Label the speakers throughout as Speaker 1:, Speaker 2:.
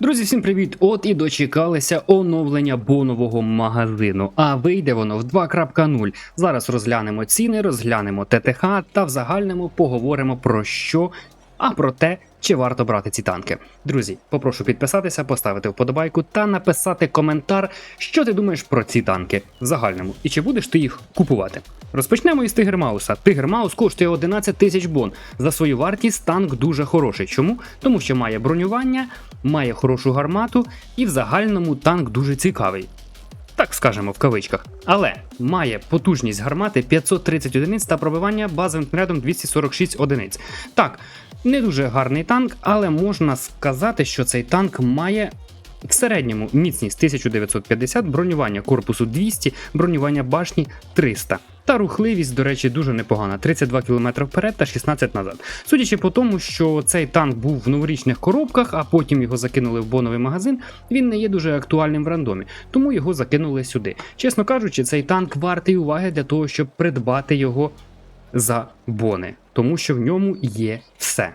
Speaker 1: Друзі, всім привіт! От і дочекалися оновлення бонового магазину. А вийде воно в 2.0. Зараз розглянемо ціни, розглянемо ТТХ та в загальному поговоримо про що, а про те, чи варто брати ці танки. Друзі, попрошу підписатися, поставити вподобайку та написати коментар, що ти думаєш про ці танки в загальному, і чи будеш ти їх купувати. Розпочнемо із Тигермауса. Тигермаус коштує 11 тисяч бон. За свою вартість танк дуже хороший. Чому? Тому що має бронювання, має хорошу гармату і в загальному танк дуже цікавий. Так скажемо в кавичках. Але має потужність гармати 530 одиниць та пробивання базовим снарядом 246 одиниць. Так, не дуже гарний танк, але можна сказати, що цей танк має в середньому міцність 1950, бронювання корпусу 200, бронювання башні 300. Та рухливість, до речі, дуже непогана: 32 км вперед та 16 назад. Судячи по тому, що цей танк був в новорічних коробках, а потім його закинули в боновий магазин, він не є дуже актуальним в рандомі, тому його закинули сюди. Чесно кажучи, цей танк вартий уваги для того, щоб придбати його за бони, тому що в ньому є все.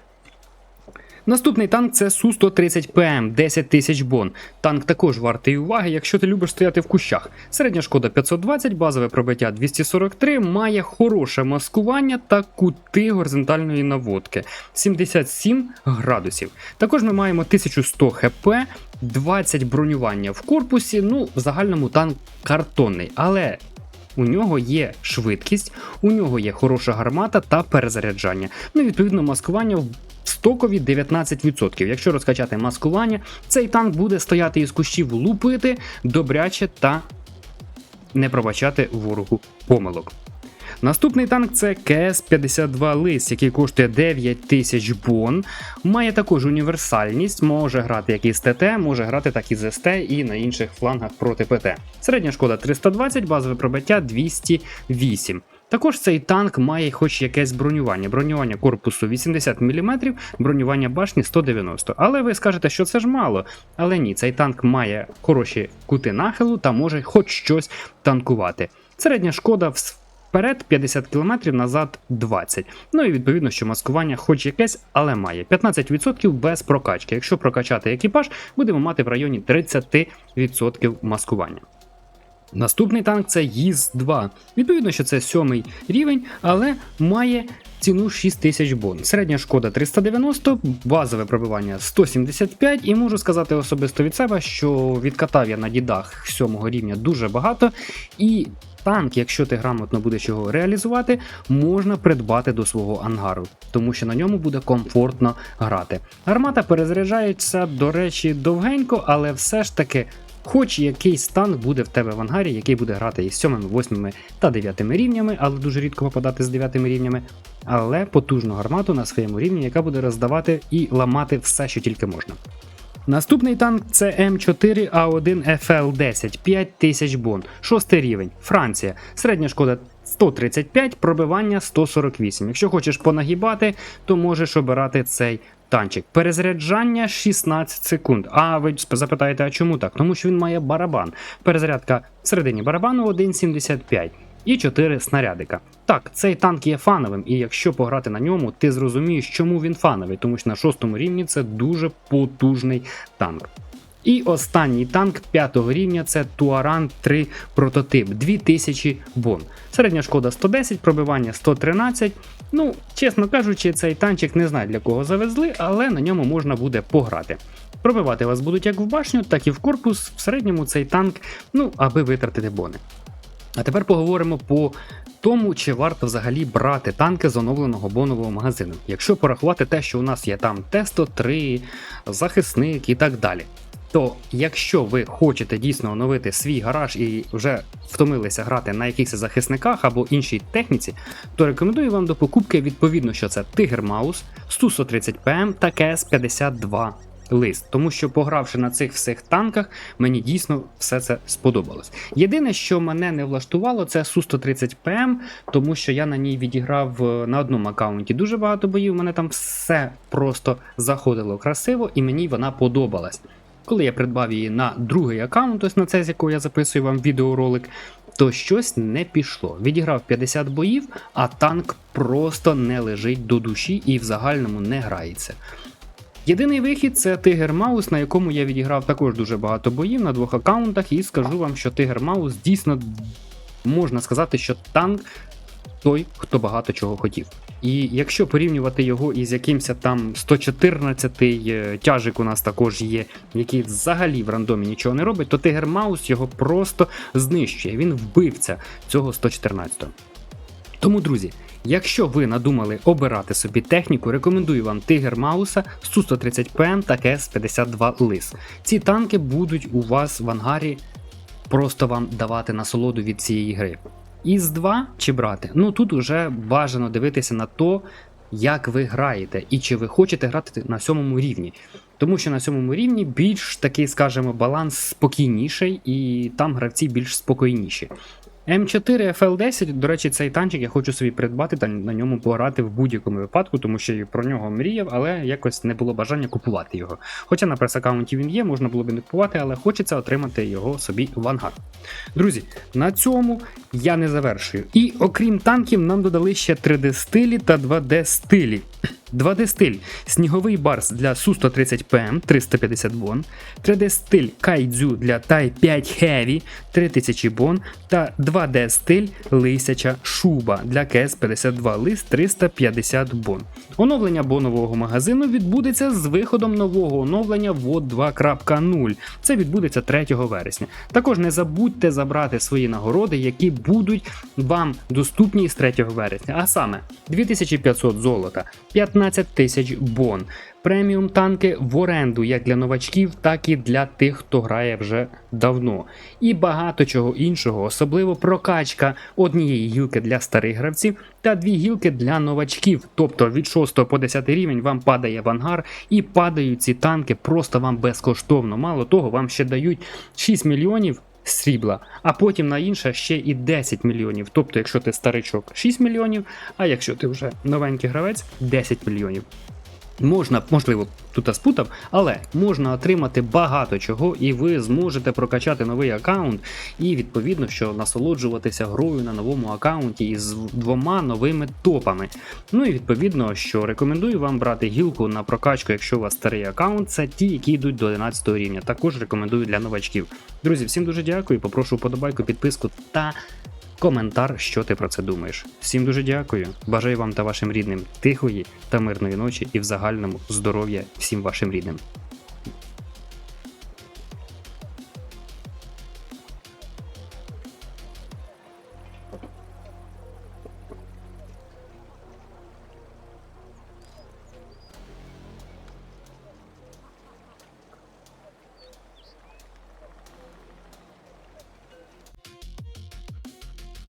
Speaker 1: Наступний танк це Су-130 ПМ 10 тисяч бон. Танк також вартий уваги, якщо ти любиш стояти в кущах. Середня шкода 520, базове пробиття 243, має хороше маскування та кути горизонтальної наводки 77 градусів. Також ми маємо 1100 хп, 20 бронювання в корпусі. Ну, в загальному танк картонний, але у нього є швидкість, у нього є хороша гармата та перезаряджання. Ну, відповідно, маскування в стокові 19%. Якщо розкачати маскування, цей танк буде стояти із кущів лупити добряче та не пробачати ворогу помилок. Наступний танк це КС-52 Лис, який коштує 9 тисяч бон. Має також універсальність, може грати як із ТТ, може грати так і з СТ і на інших флангах проти ПТ. Середня шкода 320, базове пробиття 208. Також цей танк має хоч якесь бронювання. Бронювання корпусу 80 мм, бронювання башні 190. Але ви скажете, що це ж мало. Але ні, цей танк має хороші кути нахилу та може хоч щось танкувати. Середня шкода вперед 50 км, назад 20. Ну і відповідно, що маскування хоч якесь, але має 15% без прокачки. Якщо прокачати екіпаж, будемо мати в районі 30% маскування. Наступний танк це ЄЗ-2. Відповідно, що це сьомий рівень, але має ціну 6000 бон. Середня шкода 390, базове пробивання 175, і можу сказати особисто від себе, що відкатав я на дідах сьомого рівня дуже багато. І танк, якщо ти грамотно будеш його реалізувати, можна придбати до свого ангару, тому що на ньому буде комфортно грати. Гармата перезаряджається, до речі, довгенько, але все ж таки. Хоч якийсь танк буде в тебе в ангарі, який буде грати із 7, 8 та 9 рівнями, але дуже рідко попадати з 9 рівнями, але потужну гармату на своєму рівні, яка буде роздавати і ламати все, що тільки можна. Наступний танк це М4А1 FL10 5000 бон, 6 рівень, Франція. Середня шкода 135, пробивання 148. Якщо хочеш понагибати, то можеш обирати цей танчик. Перезаряджання 16 секунд. А ви запитаєте, а чому так? Тому що він має барабан. Перезарядка всередині барабану 1,75 і 4 снарядика. Так, цей танк є фановим, і якщо пограти на ньому, ти зрозумієш, чому він фановий, тому що на шостому рівні це дуже потужний танк. І останній танк 5 рівня це Туаран 3 прототип 2000 бон. Середня шкода 110, пробивання 113. Ну, чесно кажучи, цей танчик не знаю для кого завезли, але на ньому можна буде пограти. Пробивати вас будуть як в башню, так і в корпус. В середньому цей танк, ну, аби витратити бони. А тепер поговоримо по тому, чи варто взагалі брати танки з оновленого бонового магазину, якщо порахувати те, що у нас є там Т-103, захисник і так далі. То якщо ви хочете дійсно оновити свій гараж і вже втомилися грати на якихось захисниках або іншій техніці, то рекомендую вам до покупки відповідно, що це Tiger Mouse, Су-130 ПМ та КС-52 лист, тому що погравши на цих всіх танках, мені дійсно все це сподобалось. Єдине, що мене не влаштувало, це Су-130 ПМ, тому що я на ній відіграв е, на одному аккаунті дуже багато боїв. Мене там все просто заходило красиво, і мені вона подобалась. Коли я придбав її на другий аккаунт, ось на цей, з якого я записую вам відеоролик, то щось не пішло. Відіграв 50 боїв, а танк просто не лежить до душі і в загальному не грається. Єдиний вихід це Тигер Маус, на якому я відіграв також дуже багато боїв на двох аккаунтах, і скажу вам, що Тигер Маус дійсно можна сказати, що танк той, хто багато чого хотів. І якщо порівнювати його із якимось там 114 е, тяжик у нас також є, який взагалі в рандомі нічого не робить, то Тигер Маус його просто знищує. Він вбивця цього 114. Тому, друзі, якщо ви надумали обирати собі техніку, рекомендую вам Тигер Мауса, Су-130ПМ та КС-52 Лис. Ці танки будуть у вас в ангарі просто вам давати насолоду від цієї гри. Із 2 чи брати? Ну тут уже бажано дивитися на то, як ви граєте, і чи ви хочете грати на сьомому рівні. Тому що на сьомому рівні більш такий, скажімо, баланс спокійніший, і там гравці більш спокійніші. М4 FL10, до речі, цей танчик я хочу собі придбати та на ньому пограти в будь-якому випадку, тому що я про нього мріяв, але якось не було бажання купувати його. Хоча на прес-аккаунті він є, можна було б не купувати, але хочеться отримати його собі в ангар. Друзі, на цьому я не завершую. І окрім танків, нам додали ще 3D-стилі та 2D-стилі. 2D-стиль сніговий барс для Су-130ПМ ем, 350 бон, 3D-стиль Кайдзю для Тай 5 Heavy 3000 бон та 2D-стиль Лисяча Шуба для КС-52 лис 350 бон. Оновлення бонового магазину відбудеться з виходом нового оновлення ВОД 2.0. Це відбудеться 3 вересня. Також не забудьте забрати свої нагороди, які будуть вам доступні з 3 вересня, а саме 2500 золота, 15 тисяч бон, преміум танки в оренду як для новачків, так і для тих, хто грає вже давно. І багато чого іншого, особливо прокачка однієї гілки для старих гравців та дві гілки для новачків. Тобто від 6 по 10 рівень вам падає в ангар і падають ці танки просто вам безкоштовно. Мало того, вам ще дають 6 мільйонів. Срібла, а потім на інше ще і 10 мільйонів. Тобто, якщо ти старичок 6 мільйонів, а якщо ти вже новенький гравець 10 мільйонів. Можна, можливо, тут спутав, але можна отримати багато чого, і ви зможете прокачати новий аккаунт і відповідно, що насолоджуватися грою на новому аккаунті із двома новими топами. Ну і відповідно, що рекомендую вам брати гілку на прокачку, якщо у вас старий аккаунт, це ті, які йдуть до 11 рівня. Також рекомендую для новачків. Друзі, всім дуже дякую. Попрошу вподобайку, підписку та коментар, що ти про це думаєш. Всім дуже дякую. Бажаю вам та вашим рідним тихої та мирної ночі і в загальному здоров'я всім вашим рідним.